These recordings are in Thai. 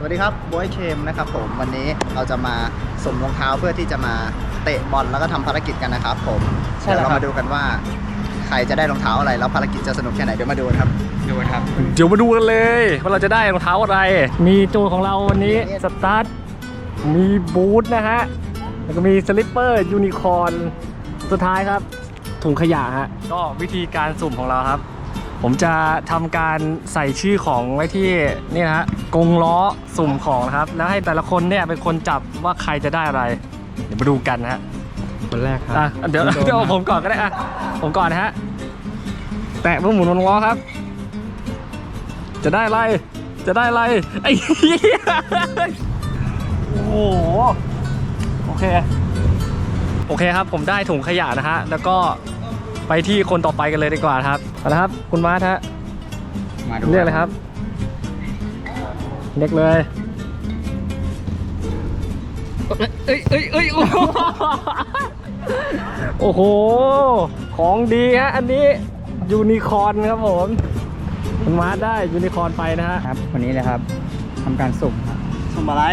สวัสดีครับบอยเคมนะครับผมวันนี้เราจะมาสุ่มรองเท้าเพื่อที่จะมาเตะบอลแล้วก็ทำภารกิจกันนะครับผมใช่เดี๋ยวแล้วเราครับ มาดูกันว่า ใครจะได้รองเท้าอะไรแล้วภารกิจจะสนุกแค่ไหนเดี๋ยวมาดูกันครับ ดูครับ เดี๋ยวมาดูกันเลยว่าเราจะได้รองเท้าอะไร มีโจทย์ของเราวันนี้สตาร์ท มีบูทนะฮะ แล้วก็มีสลิปเปอร์ยูนิคอร์นสุดท้ายครับ ถุงขยะฮะ ก็วิธีการสุ่มของเราครับ ผมจะทำการใส่ชื่อของไว้ที่นี่นะฮะกรงล้อสุ่มของนะครับ แล้วให้แต่ละคนเนี่ยเป็นคนจับว่าใครจะได้อะไร เดี๋ยวมาดูกันนะฮะคนแรกครับอะเดี๋ยวคุณโดมเดี๋ยวผมก่อนก็ได้อะผมก่อนนะฮะแตะเพื่อหมุนวงล้อครับ จะได้อะไรจะได้อะไรไอ้เหี้ยโอ้โหโอเคโอเคครับผมได้ถุงขยะนะฮะแล้วก็ ไปที่คนต่อไปกันเลยดีกว่าครับเอาละครับ คุณมาร์ทฮะมาดูเรียกเลยครับเรียกเลย เอ้ยเอ้ยเอ้ยโอ้โหโอ้โห ของดีฮะอันนี้ยูนิคอร์นครับผม คุณมาร์ทได้ยูนิคอร์นไปนะฮะ ครับคนนี้เลยครับทำการสุ่มครับสุ่มอะไร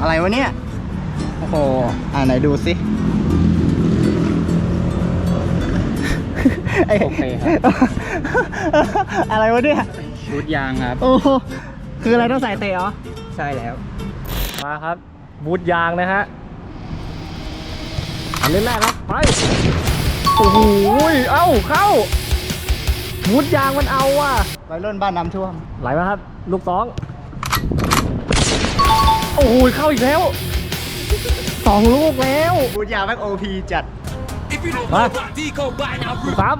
อะไรวะเนี่ย โอ้โห อ่าไหนดูสิ โอเคครับ อะไรวะเนี่ย ชุดยางครับ โอ้โหคืออะไรต้องใส่เตะเหรอ ใช่แล้ว มาครับ บูทยางนะฮะอันนี้แรกครับ ไป โอ้โห เอ้า เข้า บูทยางมันเอาว่ะวัยรุ่นบ้านน้ำท่วม ไหลมาครับ ลูกสอง โอ้โห เข้าอีกแล้ว สองลูกแล้ว บูทยาวแม็กโอพีจัด มาสาม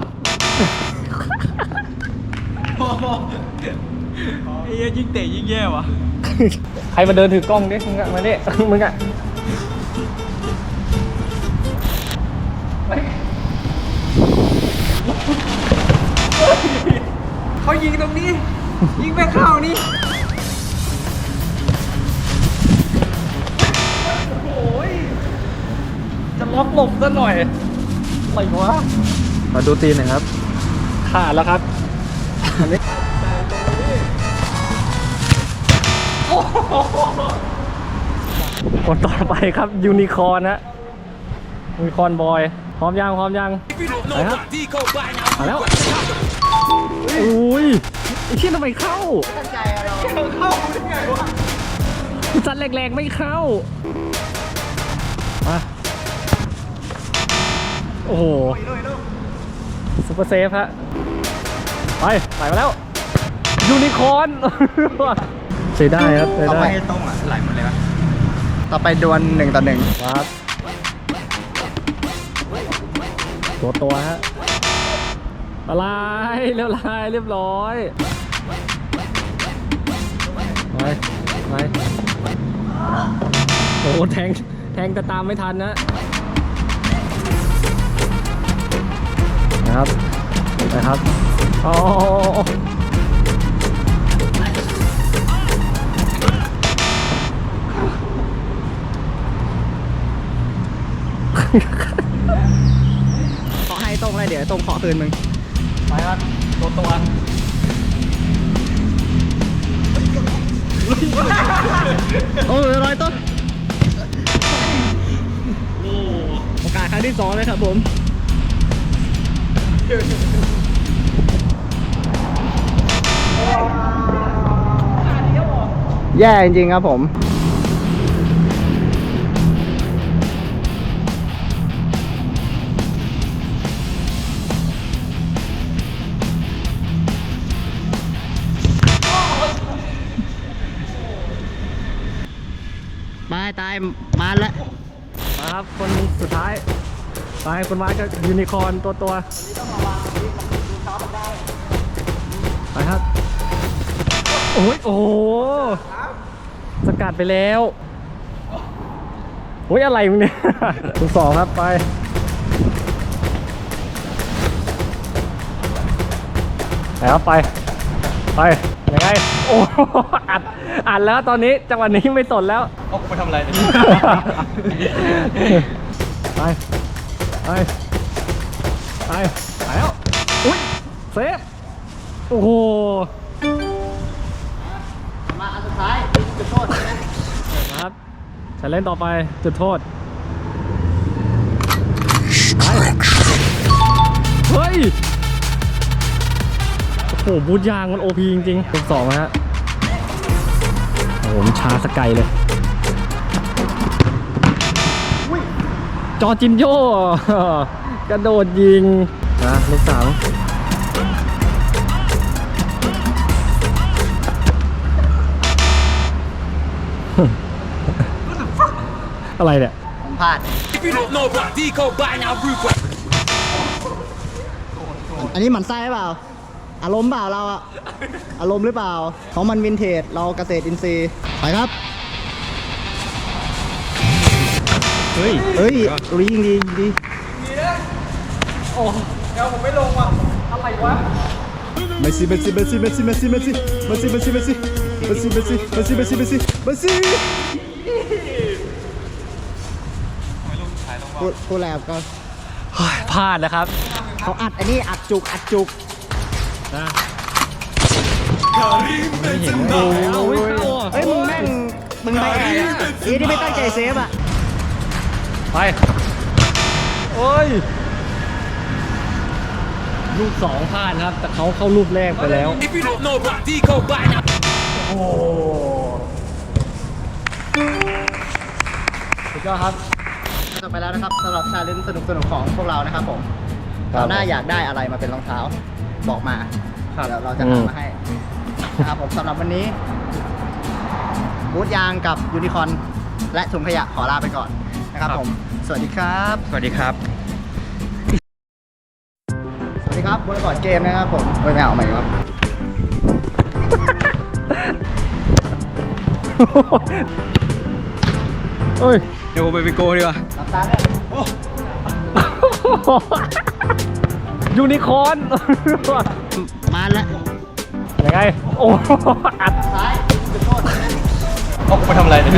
ไอ้ยิ่งเตะยิ่งแย่วะใครมาเดินถือกล้องดิมึงอะมาดิมึงอะเขายิงตรงนี้ ยิงไปเข้านี่จะล็อกหลบซะหน่อย อะไรวะมาดูตีนหน่อยครับ ขาดแล้วครับอันนี้คนต่อไปครับยูนิคอร์นฮะยูนิคอร์นบอยพร้อมยังพร้อมยังไปครับมาแล้วอุ้ยไอ้เชี่ยทำไมเข้าตั้งใจเราจัดแรงๆไม่เข้ามา โอ้โหซุปเปอร์เซฟฮะ ไปใส่มาแล้ว ยูนิคอร์นใช้ได้ครับใช้ต่อได้ไปตรงอะไหลหมดเลยวะต่อไปดวลหนึ่งต่อหนึ่งครับตัวตัวฮะละลายเรียบร้อยเรียบร้อยไปไปโอ้โหแทงแทงจะตามไม่ทันนะ นะครับนะครับโอ้ขอให้ตรงเลยเดี๋ยวตรงขอคืนมึงไปครับตัวตัวโอ้ยร้อยต้นโอกาสครั้งที่สองเลยครับผม แย่จริงๆครับผม มาตายมาแล้วมาครับ คนสุดท้าย ไปคนมาก็ยูนิคอร์นตัวตัวไปครับ โอ้ยโอ้โหสกัดไปแล้วโอ้ยอะไรมึงเนี่ยคุณสองครับไปไปครับไป ไปยังไงโอ้โหอัดอัดแล้วตอนนี้จังหวะนี้ไม่สนแล้วเอากูไปทำอะไรเนี่ยไป ไปไปไปแล้วอุ้ยเซฟโอ้โหมาอันโทษใช่ไหมครับฉันเล่นต่อไปจุดโทษไปเฮ้ยโอ้โหบูทยางมันโอพีจริงๆเป็นสองนะฮะโอ้โหมันชาสกายเลย จอจินโยกระโดดยิงนะลูกสาวอะไรเนี่ยผมพลาด If you don't know about Deco by now, Root อันนี้หมันไส้เปล่า อารมณ์เปล่าเราอะอารมณ์หรือเปล่า ของมันวินเทจเราเกษตรอินทรีย์ไปครับ เฮ้ยเฮ้ยตัวนี้ยิงดียิงดีโอ้เดี๋ยวผมไม่ลงว่ะอะไรวะเมสซี่เมสซี่เมสซี่เมสซี่เมสซี่เมสซี่เมสซี่เมสซี่เมสซี่เมสซี่เมสซี่เมสซี่เมสซี่เมสซี่เมสซี่พูดพูดแล้วก็พลาดแล้วครับ เขาอัดอันนี้อัดจุกอัดจุกนะไม่เห็นโอ้ยเอาไม่เข้าอะเฮ้ยมึงแม่งมึงไม่แอบอะนี่ที่ไม่ตั้งใจเซฟอะ ไป โอ้ย ลูกสองพลาดครับ แต่เขาเข้าลูกแรกไปแล้ว If you don't know about Deco by now, โอ้สุดยอดครับ จบไปแล้วนะครับสำหรับชาเลนจ์สนุกๆของพวกเรานะครับผมครับเราหน้าอยากได้อะไรมาเป็นรองเท้า บอกมาครับ เดี๋ยวเราจะอืหามมาให้นะครับผมสำหรับวันนี้ บูทยางกับยูนิคอร์นและถุงขยะขอลาไปก่อน นะครับผม สวัสดีครับ สวัสดีครับ สวัสดีครับบริบอร์ดเกมนะครับผมเฮ้ยไม่เอาใหม่ครับ เฮ้ย เดี๋ยวผมไปไปโกดีกว่าหลับตาเนี่ยยูนิคอร์นมาแล้วยังไง โอ้อัดซ้ายจุดโทษใช่ไหมเอาผมไปทำอะไรเนี่ย